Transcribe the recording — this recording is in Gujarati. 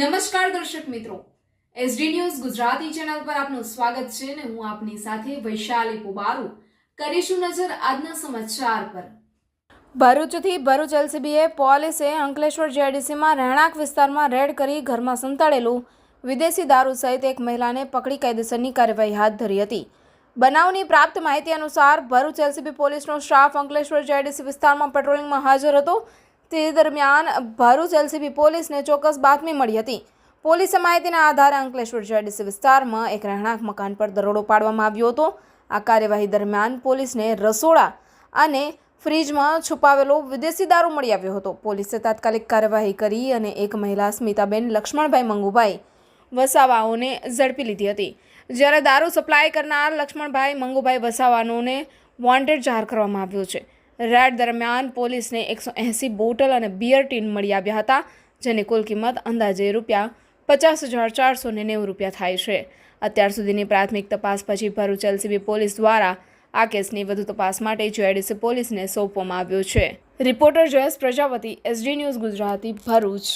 નમસ્કાર દર્શક મિત્રો. એસડી ન્યૂઝ ગુજરાતી ચેનલ પર આપનું સ્વાગત છે અને હું આપની સાથે વૈશાલી પુબારુ. કરીશું નજર આજના સમાચાર પર. ભરૂચથી ભરૂચ એલસીબીએ પોલીસે અંકલેશ્વર જેડીસીમાં રહેણાંક વિસ્તારમાં રેડ કરી ઘરમાં સંતાડેલું વિદેશી દારૂ સહિત એક મહિલાને પકડી કાયદેસરની કાર્યવાહી હાથ ધરી હતી. બનાવની પ્રાપ્ત માહિતી અનુસાર ભરૂચ એલસીબી પોલીસનો સ્ટાફ અંકલેશ્વર જેડીસી વિસ્તારમાં પેટ્રોલિંગમાં હાજર હતો. તે દરમિયાન ભરૂચ એલસીબી પોલીસને ચોક્કસ બાતમી મળી હતી. પોલીસે માહિતીના આધારે અંકલેશ્વર જેડીસી વિસ્તારમાં એક રહેણાંક મકાન પર દરોડો પાડવામાં આવ્યો હતો. આ કાર્યવાહી દરમિયાન પોલીસને રસોડા અને ફ્રીજમાં છુપાવેલો વિદેશી દારૂ મળી આવ્યો હતો. પોલીસે તાત્કાલિક કાર્યવાહી કરી અને એક મહિલા સ્મિતાબેન, લક્ષ્મણભાઈ મંગુભાઈ વસાવાઓને ઝડપી લીધી હતી. જ્યારે દારૂ સપ્લાય કરનાર લક્ષ્મણભાઈ મંગુભાઈ વસાવાનોને વોન્ટેડ જાહેર કરવામાં આવ્યો છે. રેડ દરમિયાન પોલીસને એકસો એંસી બોટલ અને બિયર ટીન મળી આવ્યા હતા, જેની કુલ કિંમત અંદાજે રૂપિયા પચાસ હજાર ચારસો ને નેવું રૂપિયા થાય છે. અત્યાર સુધીની પ્રાથમિક તપાસ પછી ભરૂચ એલસીબી પોલીસ દ્વારા આ કેસની વધુ તપાસ માટે જીઆઈડીસી પોલીસને સોંપવામાં આવ્યો છે. Reporter Jayesh Prajapati, SD news Gujarati, Bharuch.